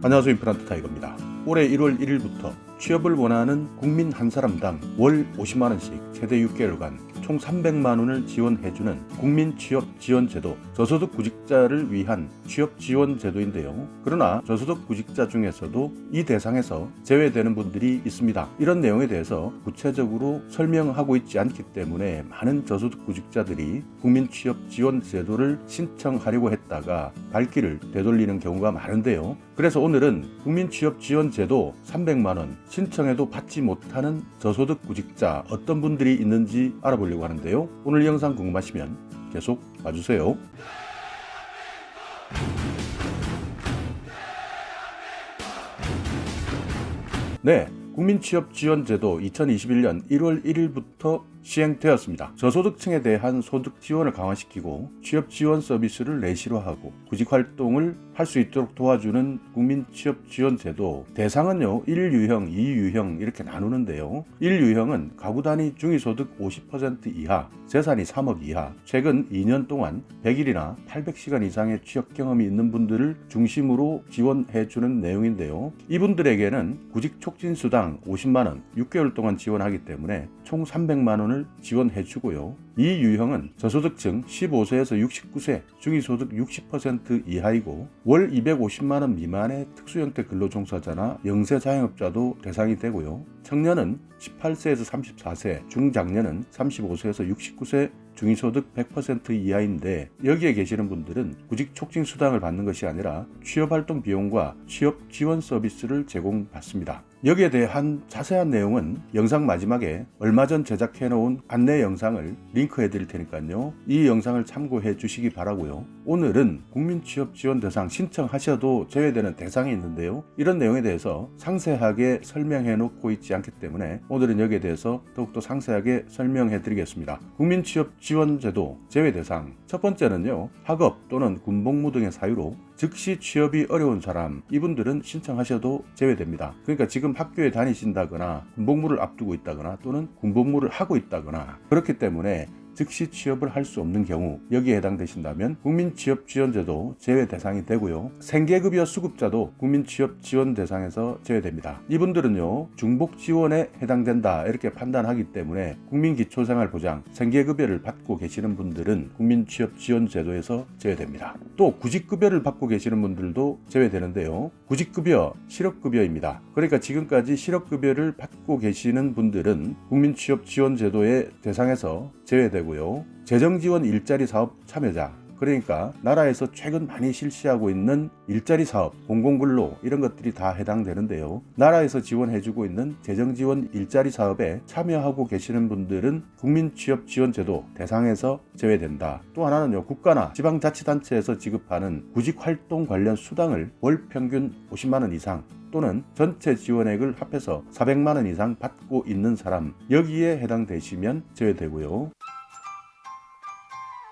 안녕하세요 임플란트 타이거입니다. 올해 1월 1일부터 취업을 원하는 국민 한 사람당 월 50만 원씩 최대 6개월간 총 300만 원을 지원해주는 국민 취업 지원 제도 저소득 구직자를 위한 취업 지원 제도인데요. 그러나 저소득 구직자 중에서도 이 대상에서 제외되는 분들이 있습니다. 이런 내용에 대해서 구체적으로 설명하고 있지 않기 때문에 많은 저소득 구직자들이 국민 취업 지원 제도를 신청하려고 했다가 발길을 되돌리는 경우가 많은데요. 그래서 오늘은 국민 취업 지원 제도 300만 원 신청해도 받지 못하는 저소득 구직자 어떤 분들이 있는지 알아보려고 하는데요. 오늘 영상 궁금하시면 계속 봐주세요. 네, 국민취업지원제도 2021년 1월 1일부터 시행되었습니다. 저소득층에 대한 소득 지원을 강화시키고 취업 지원 서비스를 내실화하고 구직 활동을 할 수 있도록 도와주는 국민 취업 지원 제도 대상은요 1유형, 2유형 이렇게 나누는데요. 1유형은 가구 단위 중위소득 50% 이하, 재산이 3억 이하, 최근 2년 동안 100일이나 800시간 이상의 취업 경험이 있는 분들을 중심으로 지원해 주는 내용인데요. 이분들에게는 구직 촉진 수당 50만 원 6개월 동안 지원하기 때문에 총 300만 원을 지원해 주고요. 이 유형은 저소득층 15세에서 69세, 중위소득 60% 이하이고 월 250만 원 미만의 특수 형태 근로 종사자나 영세 자영업자도 대상이 되고요. 청년은 18세에서 34세, 중장년은 35세에서 69세, 중위소득 100% 이하인데 여기에 계시는 분들은 구직 촉진 수당을 받는 것이 아니라 취업활동 비용과 취업 지원 서비스를 제공받습니다. 여기에 대한 자세한 내용은 영상 마지막에 얼마 전 제작해 놓은 안내 영상을 링크해 드릴 테니까요. 이 영상을 참고해 주시기 바라고요. 오늘은 국민 취업 지원 대상 신청하셔도 제외되는 대상이 있는데요. 이런 내용에 대해서 상세하게 설명해 놓고 있지 않기 때문에 오늘은 여기에 대해서 더욱더 상세하게 설명해 드리겠습니다. 국민 취업 지원 제도 제외 대상 첫 번째는요. 학업 또는 군복무 등의 사유로 즉시 취업이 어려운 사람 이분들은 신청하셔도 제외됩니다. 그러니까 지금 학교에 다니신다거나 군복무를 앞두고 있다거나 또는 군복무를 하고 있다거나 그렇기 때문에 즉시 취업을 할 수 없는 경우 여기에 해당되신다면 국민취업지원제도 제외 대상이 되고요. 생계급여 수급자도 국민취업지원 대상에서 제외됩니다. 이분들은요 중복 지원에 해당된다 이렇게 판단하기 때문에 국민기초생활보장 생계급여를 받고 계시는 분들은 국민취업지원제도에서 제외됩니다. 또 구직급여를 받고 계시는 분들도 제외되는데요. 구직급여, 실업급여입니다. 그러니까 지금까지 실업급여를 받고 계시는 분들은 국민취업지원제도의 대상에서 제외되고 요. 재정지원 일자리 사업 참여자 그러니까 나라에서 최근 많이 실시하고 있는 일자리 사업, 공공근로 이런 것들이 다 해당되는데요. 나라에서 지원해주고 있는 재정지원 일자리 사업에 참여하고 계시는 분들은 국민취업지원제도 대상에서 제외된다. 또 하나는요, 국가나 지방자치단체에서 지급하는 구직활동 관련 수당을 월 평균 50만 원 이상 또는 전체 지원액을 합해서 400만 원 이상 받고 있는 사람 여기에 해당되시면 제외되고요.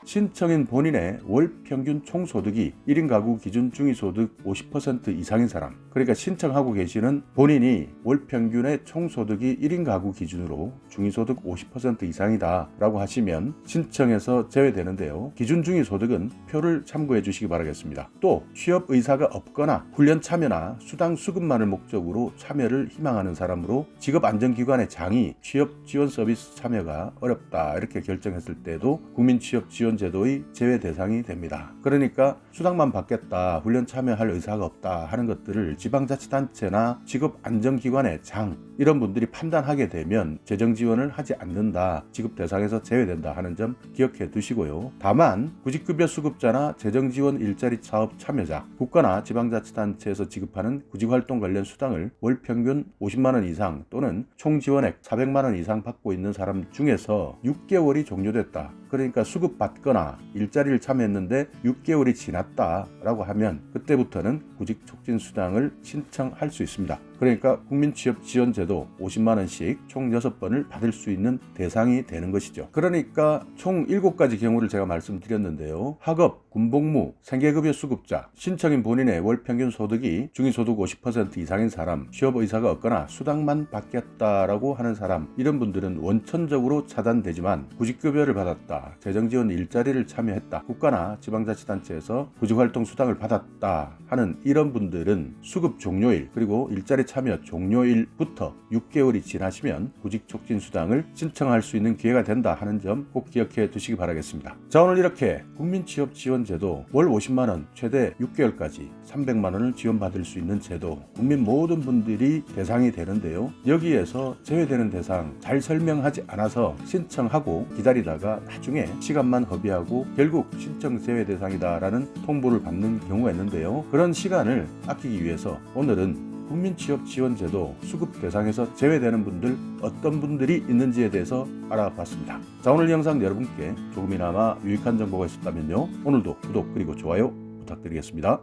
신청인 본인의 월 평균 총소득이 1인 가구 기준 중위소득 50% 이상인 사람 그러니까 신청하고 계시는 본인이 월 평균의 총소득이 1인 가구 기준으로 중위소득 50% 이상이다 라고 하시면 신청에서 제외되는데요. 기준 중위소득은 표를 참고해 주시기 바라겠습니다. 또 취업 의사가 없거나 훈련 참여나 수당 수급만을 목적으로 참여를 희망하는 사람으로 직업안정기관의 장이 취업 지원 서비스 참여가 어렵다 이렇게 결정했을 때도 국민취업지원 제도의 제외 대상이 됩니다. 그러니까 수당만 받겠다, 훈련 참여할 의사가 없다 하는 것들을 지방자치단체나 직업안정기관의 장 이런 분들이 판단하게 되면 재정 지원을 하지 않는다, 지급 대상에서 제외된다 하는 점 기억해 두시고요. 다만 구직급여 수급자나 재정 지원 일자리 사업 참여자, 국가나 지방자치단체에서 지급하는 구직활동 관련 수당을 월 평균 50만 원 이상 또는 총 지원액 400만 원 이상 받고 있는 사람 중에서 6개월이 종료됐다. 그러니까 수급 받거나 일자리를 참여했는데 6개월이 지났다라고 하면 그때부터는 구직 촉진 수당을 신청할 수 있습니다. 그러니까 국민취업지원제도 50만 원씩 총 6번을 받을 수 있는 대상이 되는 것이죠. 그러니까 총 7가지 경우를 제가 말씀드렸는데요. 학업, 군복무, 생계급여 수급자, 신청인 본인의 월 평균 소득이 중위소득 50% 이상인 사람, 취업 의사가 없거나 수당만 받겠다라고 하는 사람, 이런 분들은 원천적으로 차단되지만 구직급여를 받았다, 재정지원 일자리를 참여했다, 국가나 지방자치단체에서 구직활동 수당을 받았다 하는 이런 분들은 수급 종료일 그리고 일자리 참여 종료일부터 6개월이 지나시면 구직 촉진 수당을 신청할 수 있는 기회가 된다 하는 점 꼭 기억해 두시기 바라겠습니다. 자 오늘 이렇게 국민취업지원 제도 월 50만 원 최대 6개월까지 300만 원을 지원받을 수 있는 제도 국민 모든 분들이 대상이 되는데요. 여기에서 제외되는 대상 잘 설명하지 않아서 신청하고 기다리다가 나중에 시간만 허비하고 결국 신청 제외 대상이다라는 통보를 받는 경우가 있는데요. 그런 시간을 아끼기 위해서 오늘은 국민취업지원제도 수급 대상에서 제외되는 분들 어떤 분들이 있는지에 대해서 알아봤습니다. 자 오늘 영상 여러분께 조금이나마 유익한 정보가 있었다면요. 오늘도 구독 그리고 좋아요 부탁드리겠습니다.